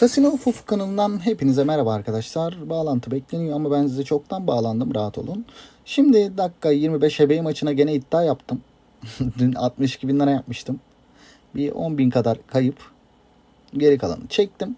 Casino Ufuk kanalından hepinize merhaba arkadaşlar. Bağlantı bekleniyor ama ben size çoktan bağlandım rahat olun. Şimdi dakika 25 ebeği maçına gene iddia yaptım. Dün 62 bin lira yapmıştım. Bir 10 bin kadar kayıp. Geri kalanı çektim.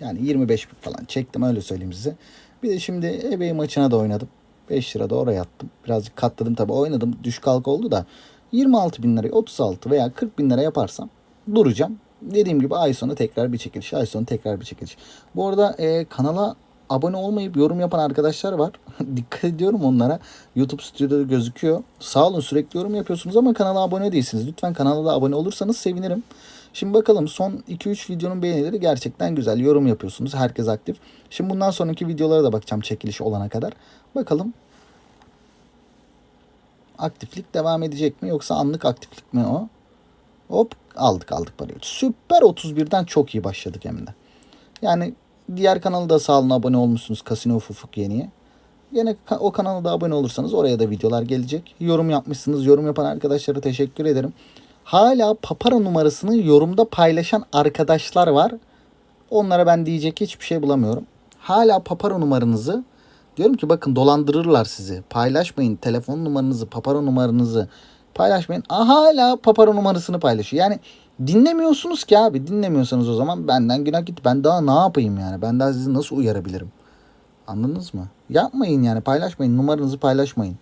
Yani 25 bin falan çektim öyle söyleyeyim size. Bir de şimdi ebeği maçına da oynadım. 5 lira da oraya attım. Birazcık katladım tabii oynadım. Düş kalk oldu da 26 bin lirayı 36 veya 40 bin lira yaparsam duracağım. Dediğim gibi ay sonu tekrar bir çekiliş. Ay sonu tekrar bir çekiliş. Bu arada e, kanala abone olmayıp yorum yapan arkadaşlar var. Dikkat ediyorum onlara. YouTube stüdyoda gözüküyor. Sağ olun sürekli yorum yapıyorsunuz ama kanala abone değilsiniz. Lütfen kanala da abone olursanız sevinirim. Şimdi bakalım son 2-3 videonun beğenileri gerçekten güzel. Yorum yapıyorsunuz. Herkes aktif. Şimdi bundan sonraki videolara da bakacağım çekiliş olana kadar. Bakalım aktiflik devam edecek mi yoksa anlık aktiflik mi o? Hop aldık aldık parayı. Süper 31'den çok iyi başladık hem de. Yani diğer kanalı da sağ olun abone olmuşsunuz Casino Ufuk Yeni'ye. Yine o kanala da abone olursanız oraya da videolar gelecek. Yorum yapmışsınız. Yorum yapan arkadaşlara teşekkür ederim. Hala papara numarasını yorumda paylaşan arkadaşlar var. Onlara ben diyecek hiçbir şey bulamıyorum. Hala papara numaranızı diyorum ki bakın dolandırırlar sizi. Paylaşmayın telefon numaranızı, papara numaranızı paylaşmayın. Aa, hala papara numarasını paylaşıyor. Yani dinlemiyorsunuz ki abi. Dinlemiyorsanız o zaman benden günah gitti. Ben daha ne yapayım yani? Ben daha sizi nasıl uyarabilirim? Anladınız mı? Yapmayın yani paylaşmayın. Numaranızı paylaşmayın.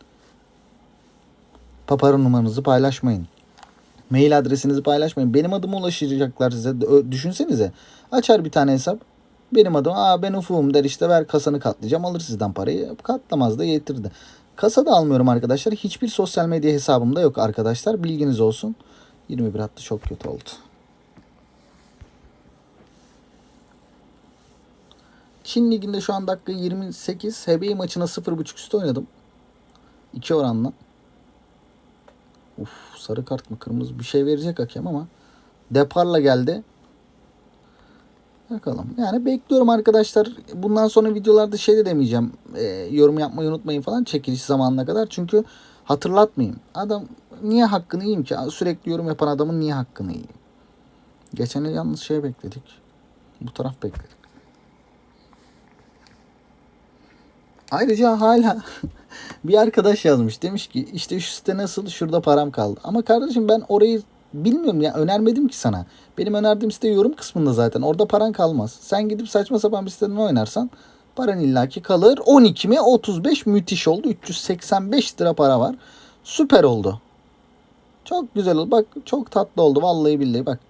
Papara numaranızı paylaşmayın. Mail adresinizi paylaşmayın. Benim adıma ulaşacaklar size. Düşünsenize. Açar bir tane hesap. Benim adım aa ben ufum der işte ver kasanı katlayacağım alır sizden parayı. Katlamaz da getirdi. Kasa da almıyorum arkadaşlar. Hiçbir sosyal medya hesabımda yok arkadaşlar. Bilginiz olsun. 21 attı çok kötü oldu. Çin Ligi'nde şu an dakika 28. HBI maçına 0.5 üstü oynadım. 2 oranla. Uf sarı kart mı kırmızı bir şey verecek hakem ama deparla geldi. Bakalım. Yani bekliyorum arkadaşlar. Bundan sonra videolarda şey de demeyeceğim. e, yorum yapmayı unutmayın falan çekiliş zamanına kadar. Çünkü hatırlatmayayım. Adam niye hakkını yiyeyim ki? Sürekli yorum yapan adamın niye hakkını yiyeyim? Geçen el yalnız şey bekledik. Bu taraf bekledik. Ayrıca hala bir arkadaş yazmış. Demiş ki işte şu site nasıl şurada param kaldı. Ama kardeşim ben orayı bilmiyorum ya önermedim ki sana. Benim önerdiğim site yorum kısmında zaten. Orada paran kalmaz. Sen gidip saçma sapan bir siteden oynarsan paran illaki kalır. 12 mi 35 müthiş oldu. 385 lira para var. Süper oldu. Çok güzel oldu. Bak çok tatlı oldu. Vallahi billahi bak.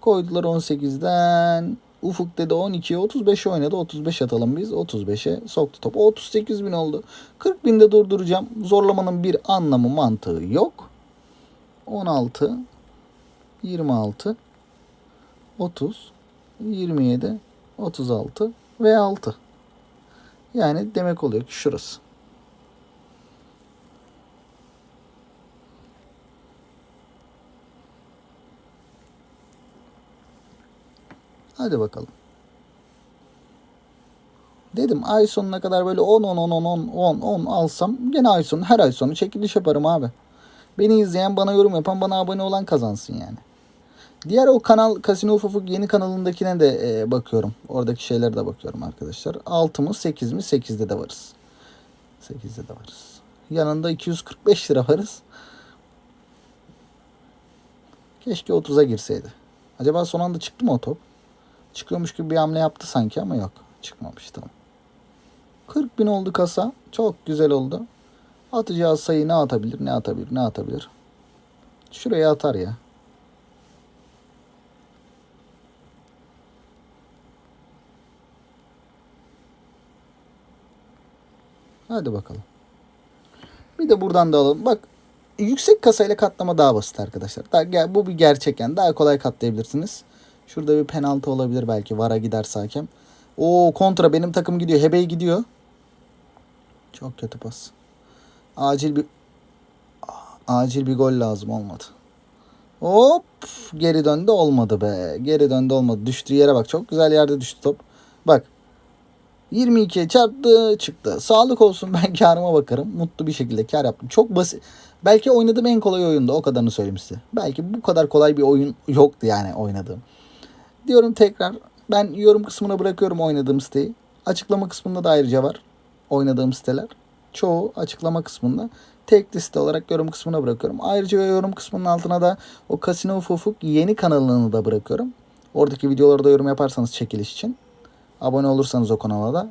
Koydular 18'den. Ufuk dedi 12'ye 35'e oynadı. 35 atalım biz. 35'e soktu topu. 38 bin oldu. 40 binde durduracağım. Zorlamanın bir anlamı mantığı yok. 16 26 30 27 36 ve 6. Yani demek oluyor ki şurası. Hadi bakalım. Dedim ay sonuna kadar böyle 10 10 10 10 10 10 10 alsam gene ay sonu her ay sonu çekiliş yaparım abi. Beni izleyen bana yorum yapan bana abone olan kazansın yani. Diğer o kanal Casino Ufuk yeni kanalındakine de e, bakıyorum. Oradaki şeylere de bakıyorum arkadaşlar. 6 mı 8 mi 8'de de varız. 8'de de varız. Yanında 245 lira varız. Keşke 30'a girseydi. Acaba son anda çıktı mı o top? Çıkıyormuş gibi bir hamle yaptı sanki ama yok. Çıkmamış tamam. 40 bin oldu kasa. Çok güzel oldu. Atacağı sayı ne atabilir, ne atabilir, ne atabilir. Şuraya atar ya. Hadi bakalım. Bir de buradan da alalım. Bak yüksek kasayla katlama daha basit arkadaşlar. Daha, bu bir gerçek yani. Daha kolay katlayabilirsiniz. Şurada bir penaltı olabilir belki. Vara giderse hakem. O kontra benim takım gidiyor. Hebey gidiyor. Çok kötü pas. Acil bir acil bir gol lazım olmadı. Hop geri döndü olmadı be. Geri döndü olmadı. Düştüğü yere bak. Çok güzel yerde düştü top. Bak 22'ye çarptı çıktı. Sağlık olsun ben karıma bakarım. Mutlu bir şekilde kar yaptım. Çok basit. Belki oynadığım en kolay oyundu. O kadarını söyleyeyim size. Belki bu kadar kolay bir oyun yoktu yani oynadığım. diyorum tekrar ben yorum kısmına bırakıyorum oynadığım siteyi. Açıklama kısmında da ayrıca var oynadığım siteler. Çoğu açıklama kısmında. Tek liste olarak yorum kısmına bırakıyorum. Ayrıca yorum kısmının altına da o Casino Ufuk yeni kanalını da bırakıyorum. Oradaki videoları da yorum yaparsanız çekiliş için. Abone olursanız o kanala da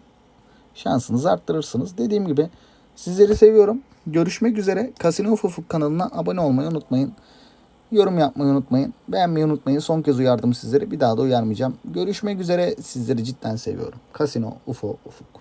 şansınızı arttırırsınız. Dediğim gibi sizleri seviyorum. Görüşmek üzere. Casino Ufuk kanalına abone olmayı unutmayın. Yorum yapmayı unutmayın. Beğenmeyi unutmayın. Son kez uyardım sizleri. Bir daha da uyarmayacağım. Görüşmek üzere. Sizleri cidden seviyorum. Casino UFO Ufuk.